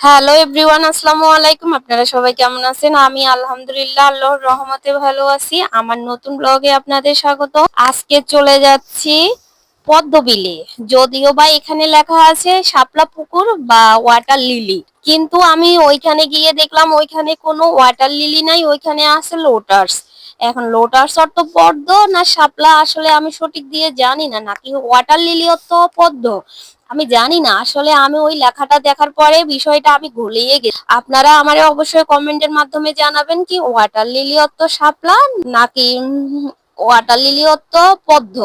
Hello everyone আসসালামু আলাইকুম। আপনারা সবাই কেমন আছেন? আমি আলহামদুলিল্লাহ আল্লাহর রহমতে ভালো আছি। আমার নতুন ব্লগে আপনাদের স্বাগত। আজকে চলে যাচ্ছি পদ্মবিলে। যদিও বা এখানে লেখা আছে শাপলা পুকুর বা ওয়াটার লিলি কিন্তু আমি ওইখানে গিয়ে দেখলাম ওইখানে কোনো ওয়াটার লিলি নাই, ওইখানে আছে লোটাস এখন লোটাস অর্থ পদ্ম না শাপলা আসলে আমি সঠিক দিয়ে জানি না, নাকি ওয়াটার লিলি অর্থ পদ্ম? আমি জানি না, আসলে আমি ওই লেখাটা দেখার পরে বিষয়টা আমি গুলিয়ে গেছি। আপনারা আমার অবশ্যই কমেন্টের মাধ্যমে জানাবেন কি ওয়াটার লিলি অর্থ শাপলা নাকি ওয়াটার লিলি অর্থ পদ্ম?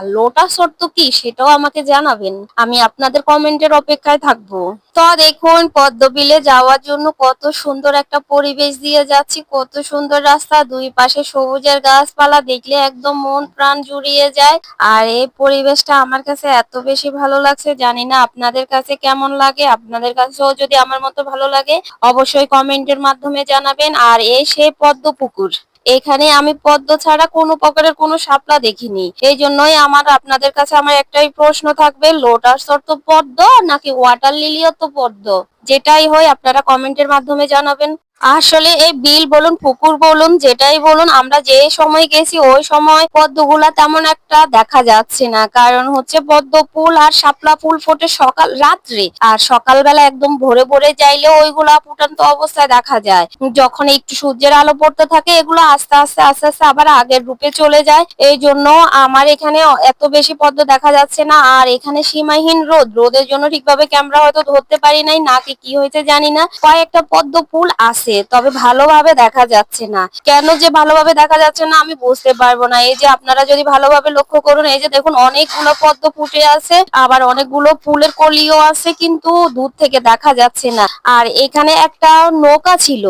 আর লোটাস অর্থ কি সেটাও আমাকে জানাবেন। আমি আপনাদের কমেন্টের অপেক্ষায় থাকব। তো দেখুন, পদ্মবিলে যাওয়ার জন্য কত সুন্দর একটা পরিবেশ দিয়ে যাচ্ছি, কত সুন্দর রাস্তা, দুই পাশে সবুজের গাছপালা দেখলে একদম মন প্রাণ জুড়িয়ে যায়। আর এই পরিবেশটা আমার কাছে এত বেশি ভালো লাগছে, জানি না আপনাদের কাছে কেমন লাগে, আপনাদের কাছেও যদি আমার মতো ভালো লাগে, অবশ্যই কমেন্টের মাধ্যমে জানাবেন। আর এই সেই পদ্ম পুকুর এখানে আমি পদ্ম ছাড়া কোনো প্রকারের কোনো শাপলা দেখিনি। এই জন্যই আমার, আপনাদের কাছে আমার একটাই প্রশ্ন থাকবে লোটাস তো পদ্ম নাকি ওয়াটার লিলিও তো পদ্ম? যেটাই হয় আপনারা কমেন্টের মাধ্যমে জানাবেন। আসলে এই বিল বলুন, পুকুর বলুন, যেটাই বলুন, আমরা যে সময় গেছি, ওই সময় পদ্মগুলা তেমন একটা দেখা যাচ্ছে না। কারণ হচ্ছে পদ্ম ফুল আর শাপলা ফুল ফোটে সকাল, রাত্রে। আর সকালবেলা একদম ভোরে ভোরে যাইলে ওইগুলা ফুটন্ত অবস্থায় দেখা যায়। যখন একটু সূর্যের আলো পড়তে থাকে, এগুলো আস্তে আস্তে আস্তে আস্তে আবার আগের রূপে চলে যায়। এই জন্য আমার এখানে এত বেশি পদ্ম দেখা যাচ্ছে না। আর এখানে সীমাহীন রোদ, রোদের জন্য ঠিকভাবে ক্যামেরা হয়তো ধরতে পারি নাই, নাকি কি হয়েছে জানি না। কয়েকটা পদ্ম ফুল আছে। তবে ভালোভাবে দেখা যাচ্ছে না। কেন যে ভালোভাবে দেখা যাচ্ছে না, আমি বুঝতে পারব না। এই যে আপনারা যদি ভালোভাবে লক্ষ্য করুন, এই যে দেখুন, অনেকগুলো পদ্ম ফুটে আছে, আবার অনেকগুলো ফুলের কলিও আছে, কিন্তু দূর থেকে দেখা যাচ্ছে না। আর এখানে একটা নৌকা ছিল।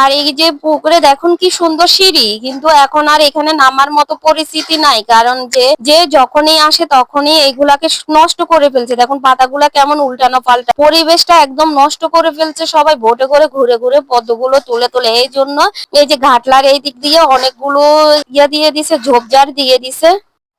আর এই যে পুকুরে দেখুন কি সুন্দর সিঁড়ি, কিন্তু এখন আর এখানে নামার মতো পরিস্থিতি নাই, কারণ যে যে যখনই আসে তখনই এইগুলাকে নষ্ট করে ফেলছে। দেখুন পাতাগুলা কেমন উল্টানো পাল্টা। পরিবেশটা একদম নষ্ট করে ফেলছে সবাই, বোটে করে ঘুরে ঘুরে পদ্মগুলো তুলে তুলে। এই জন্য এই যে ঘাটলার এই দিক দিয়ে অনেকগুলো ইয়া দিয়ে দিছে, ঝোপঝাড় দিয়ে দিছে।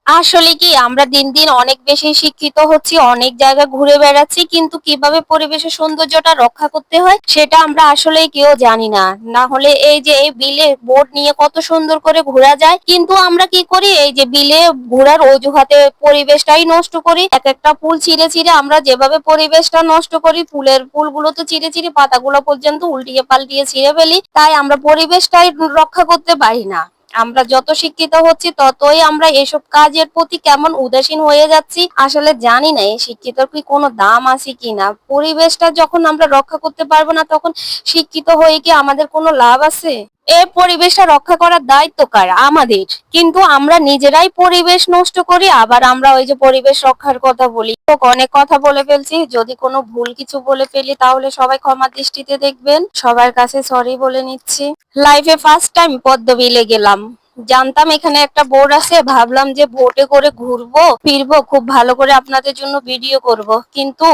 আসলে কি আমরা দিন দিন অনেক বেশি শিক্ষিত হচ্ছি, অনেক জায়গা ঘুরে বেড়াচ্ছি, কিন্তু কীভাবে পরিবেশের সৌন্দর্যটা রক্ষা করতে হয় সেটা আমরা আসলে কেউ জানি না। না হলে এই যে এই বিলে বোট নিয়ে কত সুন্দর করে ঘোরা যায়, কিন্তু আমরা কি করি? এই যে বিলে ঘোরার অজুহাতে পরিবেশটাই নষ্ট করি। এক একটা ফুল ছিঁড়ে ছিঁড়ে আমরা যেভাবে পরিবেশটা নষ্ট করি ফুলের ফুলগুলো তো চিরে চিরে পাতাগুলো পর্যন্ত উল্টিয়ে পাল্টিয়ে ছিঁড়ে ফেলি, তাই আমরা পরিবেশটাই রক্ষা করতে পারি না। আমরা যত শিক্ষিত হচ্ছি, ততই আমরা এসব কাজের প্রতি কেমন উদাসীন হয়ে যাচ্ছি। আসলে জানি না, এই শিক্ষিতর কি কোনো দাম আছে কি না পরিবেশটা যখন আমরা রক্ষা করতে পারব না, তখন শিক্ষিত হয়ে কি আমাদের কোনো লাভ আছে? এই পরিবেশটা রক্ষা করার দায়িত্ব কার? আমাদের। কিন্তু আমরা নিজেরাই পরিবেশ নষ্ট করি, আবার আমরা ওই যে পরিবেশ রক্ষার কথা বলি। অনেক কথা বলে ফেলছি, যদি কোনো ভুল কিছু বলে ফেলি তাহলে সবাই ক্ষমা দৃষ্টিতে দেখবেন। সবার কাছে সরি বলে নিচ্ছি। লাইফে ফার্স্ট টাইম পদ্মবিলে গেলাম। জানতাম এখানে একটা বোর্ড আছে, ভাবলাম যে বোটে করে ঘুরবো, ফিরবো, খুব ভালো করে আপনাদের জন্য ভিডিও করব। কিন্তু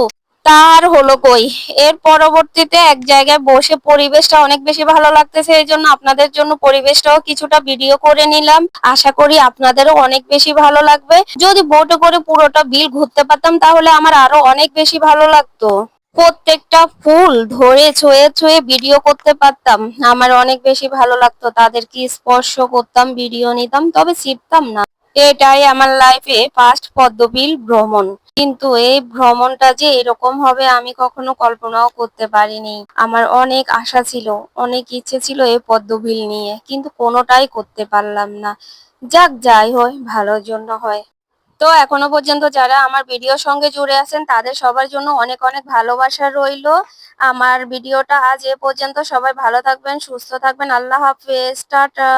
তার হলো কই? এর পরবর্তীতে এক জায়গায় বসে পরিবেশটা অনেক বেশি ভালো লাগতেছে, এই জন্য আপনাদের জন্য পরিবেশটাও কিছুটা ভিডিও করে নিলাম। আশা করি আপনাদেরও অনেক বেশি ভালো লাগবে। যদি বোটে করে পুরোটা বিল ঘুরতে পারতাম, তাহলে আমার আরও অনেক বেশি ভালো লাগতো। প্রত্যেকটা ফুল ধরে ছুঁয়ে ছুঁয়ে ভিডিও করতে পারতাম। আমার অনেক বেশি ভালো লাগতো। তাদেরকে স্পর্শ করতাম ভিডিও নিতাম, তবে ছিপতাম না। এটাই আমার লাইফে ফার্স্ট পদ্মবিল ভ্রমণ। কিন্তু এই ভ্রমণটা যে এরকম হবে আমি কখনো কল্পনাও করতে পারিনি। আমার অনেক আশা ছিল, অনেক ইচ্ছে ছিল এই পদ্মবিল নিয়ে, কিন্তু কোনোটাই করতে পারলাম না। যাক, যাই হয় ভালোর জন্য হয়। তো এখনও পর্যন্ত যারা আমার ভিডিওর সঙ্গে জুড়ে আছেন, তাদের সবার জন্য অনেক অনেক ভালোবাসা রইল। আমার ভিডিওটা আজ এ পর্যন্ত। সবাই ভালো থাকবেন, সুস্থ থাকবেন। আল্লাহ হাফেজ। টাটা।